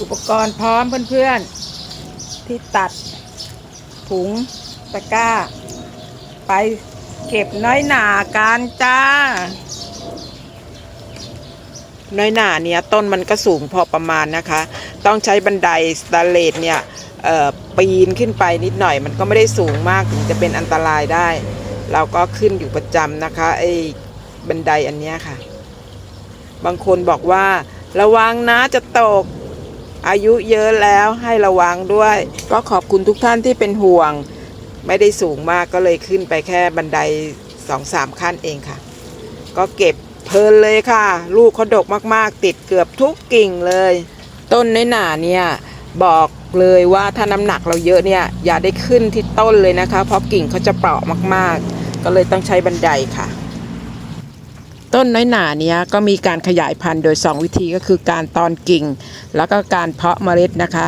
อุปกรณ์พร้อมเพื่อนๆ ที่ตัด ถุงตะกร้า ไปเก็บน้อยหนากันจ้า น้อยหนาเนี่ยต้นมันก็สูงพอประมาณนะคะ ต้องใช้บันไดสแตนเลสเนี่ยเอ่อปีนขึ้นไปนิดหน่อย มันก็ไม่ได้สูงมากถึงจะเป็นอันตรายได้ เราก็ขึ้นอยู่ประจำนะคะไอ้บันไดอันเนี้ยค่ะ บางคนบอกว่าระวังนะจะตก อายุเยอะแล้วให้ระวังด้วย ก็ขอบคุณทุกท่านที่เป็นห่วง ไม่ได้สูงมากก็เลยขึ้นไปแค่บันไดสองสามขั้นเองค่ะ ก็เก็บเพลินเลยค่ะ ลูกเขาดกมากๆ ติดเกือบทุกกิ่งเลย ต้นในหนาเนี่ยบอกเลยว่าถ้าน้ำหนักเราเยอะเนี่ยอย่าได้ขึ้นที่ต้นเลยนะคะ เพราะกิ่งเขาจะเปราะมากๆ ก็เลยต้องใช้บันไดค่ะ ต้นน้อยหนาเนี้ยก็มีการขยายพันธุ์โดย 2 วิธีก็คือการตอนกิ่ง แล้วก็การเพาะเมล็ดนะคะ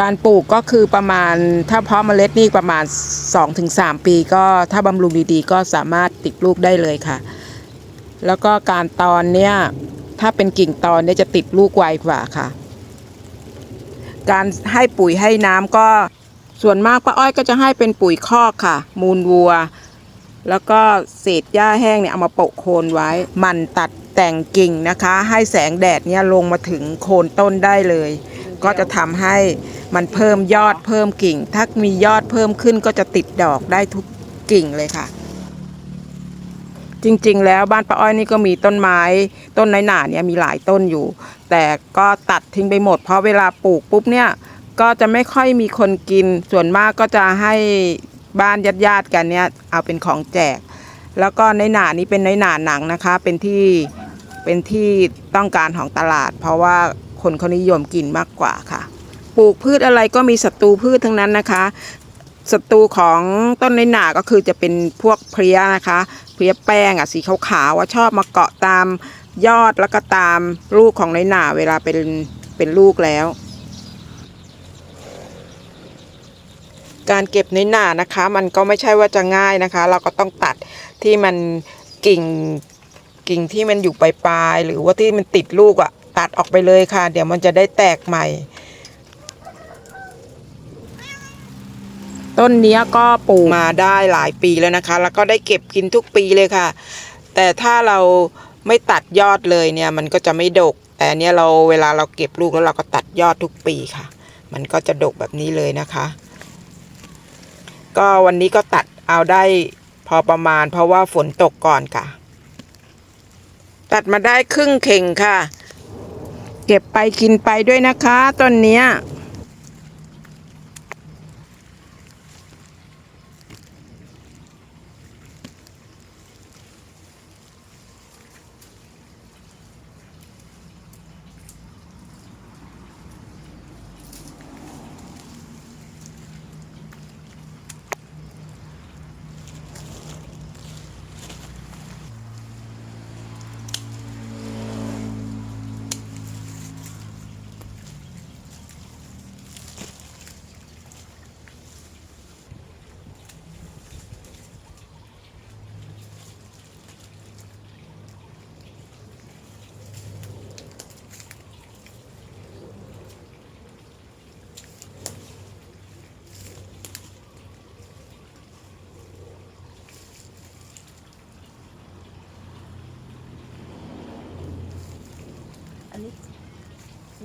การปลูกก็คือประมาณถ้าเพาะเมล็ดนี่ประมาณ 2-3 ปี ก็ถ้าบำรุงดีๆ ก็สามารถติดลูกได้เลยค่ะ แล้วก็การตอนเนี่ยถ้าเป็นกิ่งตอนเนี่ยจะติดลูกไวกว่าค่ะ การให้ปุ๋ยให้น้ำก็ส่วนมากป้าอ้อยก็จะให้เป็นปุ๋ยคอกค่ะ มูลวัว แล้วก็เศษหญ้าแห้งเนี่ยเอามาโปะโคนไว้ มันตัดแต่งกิ่งนะคะ ให้แสงแดดเนี่ยลงมาถึงโคนต้นได้เลย ก็จะทำให้มันเพิ่มยอดเพิ่มกิ่ง ถ้ามียอดเพิ่มขึ้นก็จะติดดอกได้ทุกกิ่งเลยค่ะ จริงๆ แล้วบ้านป้าอ้อยนี่ก็มีต้นไม้ต้นน้อยหนาเนี่ยมีหลายต้นอยู่ แต่ก็ตัดทิ้งไปหมด เพราะเวลาปลูกปุ๊บเนี่ยก็จะไม่ค่อยมีคนกิน ส่วนมากก็จะให้ บ้านญาติๆกันเนี่ยเอาเป็นของแจก แล้วก็น้อยหนานี้เป็นน้อยหนาหนังนะคะ เป็นที่เป็นที่ต้องการของตลาด เพราะว่าคนเขานิยมกินมากกว่าค่ะ ปลูกพืชอะไรก็มีศัตรูพืชทั้งนั้นนะคะศัตรูของต้นน้อยหนาก็คือจะเป็นพวกเพลี้ยนะคะ เพลี้ยแป้งอะสีขาวๆว่าชอบมาเกาะตามยอดแล้วก็ตามลูกของน้อยหนาเวลาเป็นเป็นลูกแล้ว การเก็บน้อยหนานะคะ มันก็ไม่ใช่ว่าจะง่ายนะคะ เราก็ต้องตัดที่มันกิ่งกิ่งที่มันอยู่ปลายๆหรือว่าที่มันติดลูกอะ่ะตัดออกไปเลยค่ะ เดี๋ยวมันจะได้แตกใหม่ ต้นเนี้ยก็ปลูกมาได้หลายปีแล้วนะคะ แล้วก็ได้เก็บกินทุกปีเลยค่ะ แต่ถ้าเราไม่ตัดยอดเลยเนี่ย มันก็จะไม่ดก แต่อันเนี้ยเราเวลาเราเก็บลูกแล้วเราก็ตัดยอดทุกปีค่ะ มันก็จะดกแบบนี้เลยนะคะ ก็วันนี้ก็ตัดเอาได้พอประมาณ เพราะว่าฝนตกก่อนค่ะ ตัดมาได้ครึ่งเข่งค่ะ เก็บไปกินไปด้วยนะคะต้นเนี้ย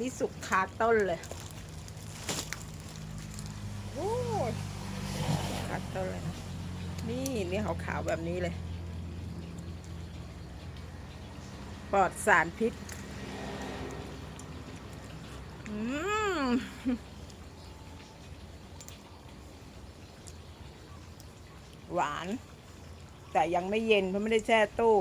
นี่สุกคาต้นเลยโอ้ยคาต้นเลยนะนี่นี่ขาวๆแบบนี้เลย ปลอดสารพิษ อืมหวาน แต่ยังไม่เย็นเพราะไม่ได้แช่ตู้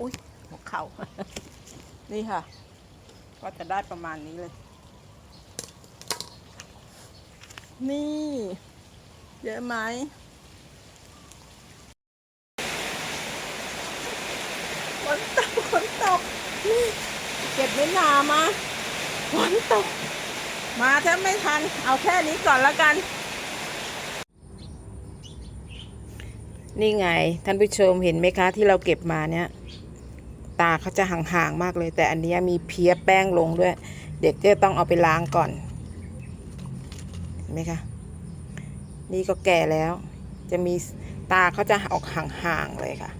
อุ้ยหัวเข่า นี่ค่ะ ก็จะได้ประมาณนี้เลย นี่ เยอะไหมฝนตกฝนตกนี่เก็บไม่นามาฝนตก มาถ้าไม่ทัน เอาแค่นี้ก่อนแล้วกัน นี่ไง ท่านผู้ชมเห็นไหมคะที่เราเก็บมาเนี่ย ตาเขาจะห่างๆมากเลย แต่อันเนี้ยมีเพี้ยแป้งลงด้วย เด็กจะต้องเอาไปล้างก่อนเห็นไหมคะนี่ก็แก่แล้ว จะมีตาเขาจะออกห่างๆเลยค่ะ